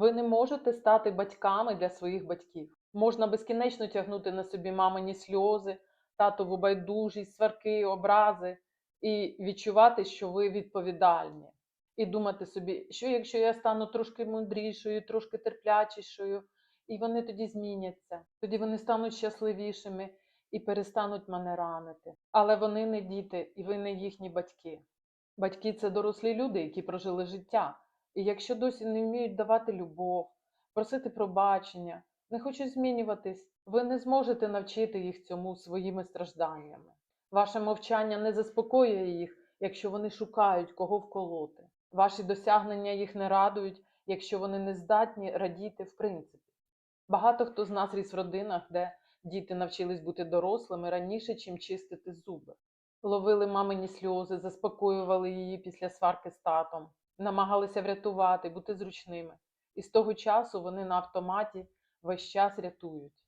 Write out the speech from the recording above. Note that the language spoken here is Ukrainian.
Ви не можете стати батьками для своїх батьків. Можна безкінечно тягнути на собі мамині сльози, татову байдужість, сварки, образи і відчувати, що ви відповідальні. І думати собі, що якщо я стану трошки мудрішою, трошки терплячішою, і вони тоді зміняться, тоді вони стануть щасливішими і перестануть мене ранити. Але вони не діти, і ви не їхні батьки. Батьки це дорослі люди, які прожили життя. І якщо досі не вміють давати любов, просити пробачення, не хочуть змінюватись, ви не зможете навчити їх цьому своїми стражданнями. Ваше мовчання не заспокоює їх, якщо вони шукають кого вколоти. Ваші досягнення їх не радують, якщо вони не здатні радіти в принципі. Багато хто з нас ріс в родинах, де діти навчились бути дорослими раніше, чим чистити зуби. Ловили мамині сльози, заспокоювали її після сварки з татом, намагалися врятувати, бути зручними. І з того часу вони на автоматі весь час рятують.